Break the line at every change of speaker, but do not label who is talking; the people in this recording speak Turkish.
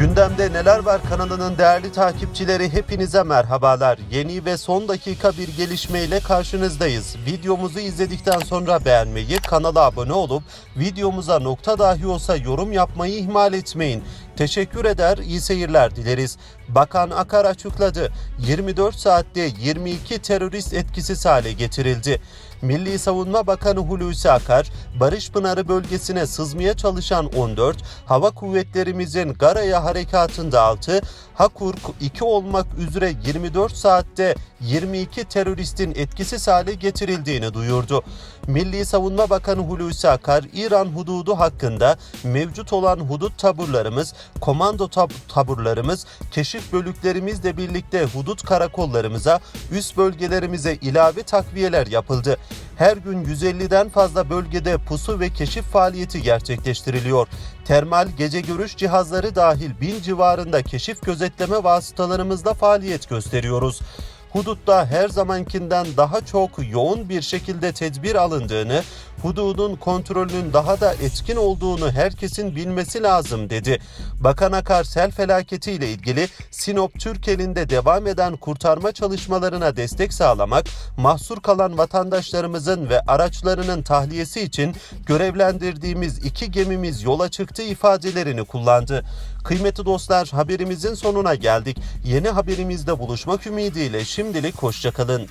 Gündemde Neler Var kanalının değerli takipçileri hepinize merhabalar. Yeni ve son dakika bir gelişmeyle karşınızdayız. Videomuzu izledikten sonra beğenmeyi, kanala abone olup videomuza nokta dahi olsa yorum yapmayı ihmal etmeyin. Teşekkür eder, iyi seyirler dileriz. Bakan Akar açıkladı. 24 saatte 22 terörist etkisiz hale getirildi. Milli Savunma Bakanı Hulusi Akar, Barış Pınarı bölgesine sızmaya çalışan 14, hava kuvvetlerimizin Garaya harekatında 6, Hakur 2 olmak üzere 24 saatte 22 teröristin etkisiz hale getirildiğini duyurdu. Milli Savunma Bakanı Hulusi Akar, İran hududu hakkında mevcut olan hudut taburlarımız, komando tab- taburlarımız, keşif bölüklerimizle birlikte hudut karakollarımıza, üst bölgelerimize ilave takviyeler yapıldı. Her gün 150'den fazla bölgede pusu ve keşif faaliyeti gerçekleştiriliyor. Termal gece görüş cihazları dahil bin civarında keşif gözetleme vasıtalarımızla faaliyet gösteriyoruz hudutta her zamankinden daha çok yoğun bir şekilde tedbir alındığını, hududun kontrolünün daha da etkin olduğunu herkesin bilmesi lazım dedi. Bakan Akar sel felaketiyle ilgili Sinop Türkel'inde devam eden kurtarma çalışmalarına destek sağlamak, mahsur kalan vatandaşlarımızın ve araçlarının tahliyesi için görevlendirdiğimiz iki gemimiz yola çıktı ifadelerini kullandı. Kıymetli dostlar haberimizin sonuna geldik. Yeni haberimizde buluşmak ümidiyle şimdilik hoşçakalın.